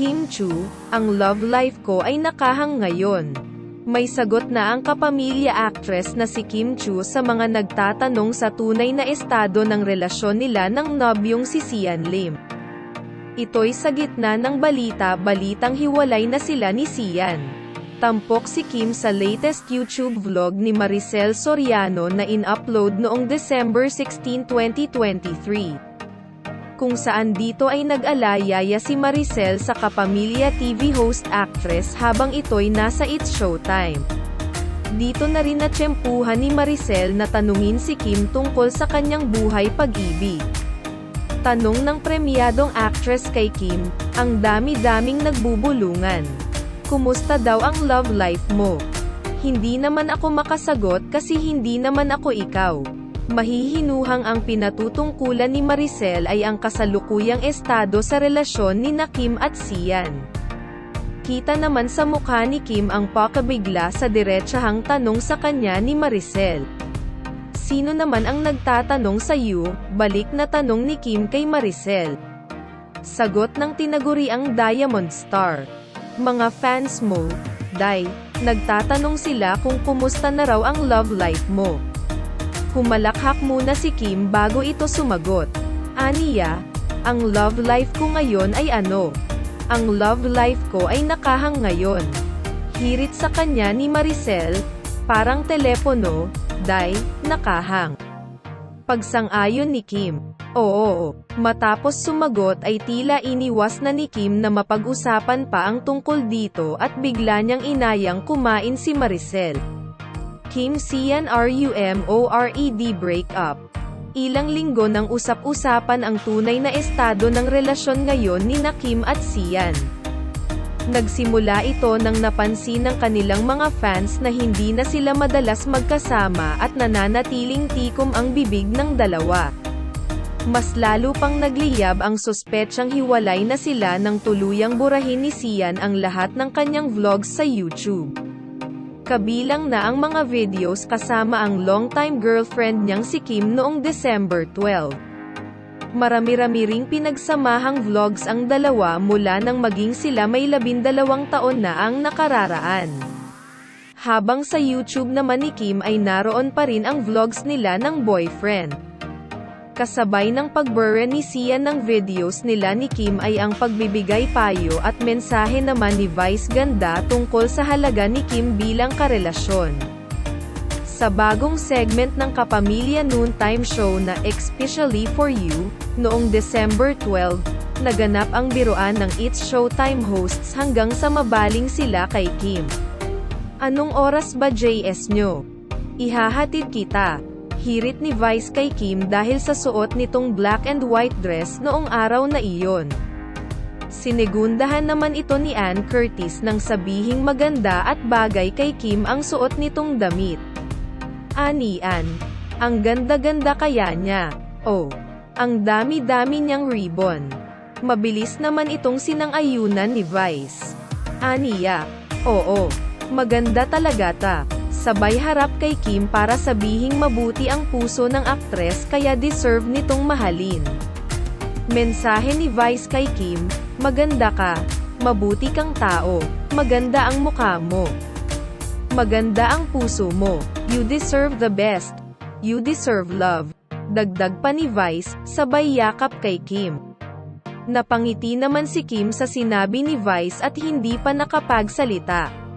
Kim Chu, ang love life ko ay nakahang ngayon. May sagot na ang kapamilya actress na si Kim Chu sa mga nagtatanong sa tunay na estado ng relasyon nila ng nobyong si Sian Lim. Ito'y sa gitna ng balita-balitang hiwalay na sila ni Sian. Tampok si Kim sa latest YouTube vlog ni Maricel Soriano na in-upload noong December 16, 2023 kung saan dito ay nag-alayaya si Maricel sa Kapamilya TV host actress habang ito'y nasa It's Showtime. Dito na rin natsyempuhan ni Maricel na tanungin si Kim tungkol sa kanyang buhay pag-ibig. Tanong ng premyadong actress kay Kim, ang dami-daming nagbubulungan. Kumusta daw ang love life mo? Hindi naman ako makasagot kasi hindi naman ako ikaw. Mahihinuhang ang pinatutungkulan ni Maricel ay ang kasalukuyang estado sa relasyon ni na Kim at Sian. Kita naman sa mukha ni Kim ang pakabigla sa diretsahang tanong sa kanya ni Maricel. Sino naman ang nagtatanong sa iyo? Balik na tanong ni Kim kay Maricel. Sagot ng tinaguriang Diamond Star. Mga fans mo, Day, nagtatanong sila kung kumusta na raw ang love life mo. Humalakhak muna si Kim bago ito sumagot. Aniya, ang love life ko ngayon ay ano? Ang love life ko ay nakahang ngayon. Hirit sa kanya ni Maricel, parang telepono, day, nakahang. Pagsang-ayon ni Kim. Oo, matapos sumagot ay tila iniwas na ni Kim na mapag-usapan pa ang tungkol dito at bigla niyang inayang kumain si Maricel. Kim Sian RUMORED breakup. Ilang linggo nang usap-usapan ang tunay na estado ng relasyon ngayon ni na Kim at Sian. Nagsimula ito nang napansin ng kanilang mga fans na hindi na sila madalas magkasama at nananatiling tikom ang bibig ng dalawa. Mas lalo pang nagliyab ang suspetsang hiwalay na sila nang tuluyang burahin ni Sian ang lahat ng kanyang vlogs sa YouTube. Kabilang na ang mga videos kasama ang longtime girlfriend niyang si Kim noong December 12. Marami-rami ring pinagsamahang vlogs ang dalawa mula nang maging sila may labindalawang taon na ang nakararaan. Habang sa YouTube naman ni Kim ay naroon pa rin ang vlogs nila ng boyfriend. Kasabay ng pagbure ni Sian ng videos nila ni Kim ay ang pagbibigay payo at mensahe naman ni Vice Ganda tungkol sa halaga ni Kim bilang karelasyon. Sa bagong segment ng Kapamilya Noontime Show na Especially For You, noong December 12, naganap ang biruan ng It's Showtime hosts hanggang sa mabaling sila kay Kim. Anong oras ba JS nyo? Ihahatid kita. Hirit ni Vice kay Kim dahil sa suot nitong black and white dress noong araw na iyon. Sinegundahan naman ito ni Ann Curtis nang sabihing maganda at bagay kay Kim ang suot nitong damit. Ani Ann, ang ganda-ganda kaya niya. Oh, ang dami-dami niyang ribbon. Mabilis naman itong sinang-ayunan ni Vice. Aniya, oo, maganda talaga ta. Sabay harap kay Kim para sabihing mabuti ang puso ng aktres kaya deserve nitong mahalin. Mensahe ni Vice kay Kim, maganda ka, mabuti kang tao, maganda ang mukha mo. Maganda ang puso mo, you deserve the best, you deserve love. Dagdag pa ni Vice, sabay yakap kay Kim. Napangiti naman si Kim sa sinabi ni Vice at hindi pa nakapagsalita.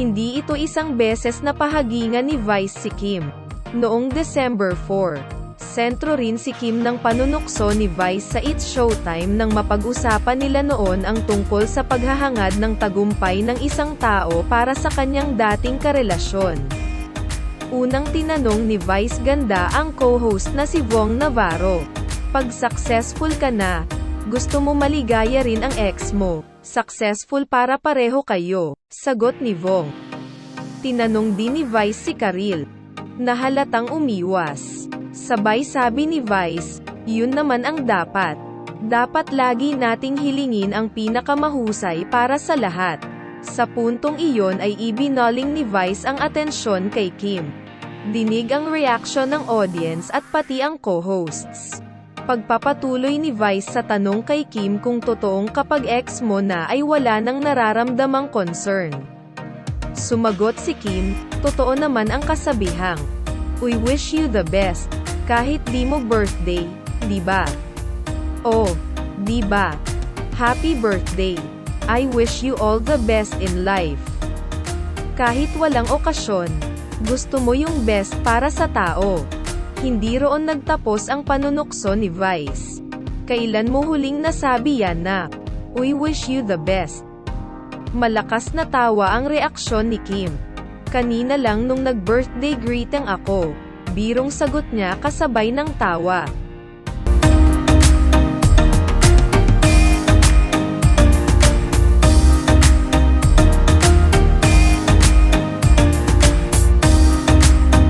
Hindi ito isang beses na pahagingan ni Vice si Kim. Noong December 4, sentro rin si Kim ng panunukso ni Vice sa It's Showtime nang mapag-usapan nila noon ang tungkol sa paghahangad ng tagumpay ng isang tao para sa kanyang dating karelasyon. Unang tinanong ni Vice Ganda ang co-host na si Vong Navarro. Pag successful ka na, gusto mo maligaya rin ang ex mo. Successful para pareho kayo, sagot ni Vong. Tinanong din ni Vice si Karil. Nahalatang umiwas. Sabay sabi ni Vice, yun naman ang dapat. Dapat lagi nating hilingin ang pinakamahusay para sa lahat. Sa puntong iyon ay ibinoling ni Vice ang atensyon kay Kim. Dinig ang reaksyon ng audience at pati ang co-hosts. Pagpapatuloy ni Vice sa tanong kay Kim kung totoong kapag ex mo na ay wala nang nararamdamang concern. Sumagot si Kim, totoo naman ang kasabihang. We wish you the best. Kahit di mo birthday, di ba? Oh, di ba? Happy birthday. I wish you all the best in life. Kahit walang okasyon, gusto mo yung best para sa tao. Hindi roon nagtapos ang panunukso ni Vice. Kailan mo huling nasabi yan na, We wish you the best. Malakas na tawa ang reaksyon ni Kim. Kanina lang nung nag-birthday greeting ako, birong sagot niya kasabay ng tawa.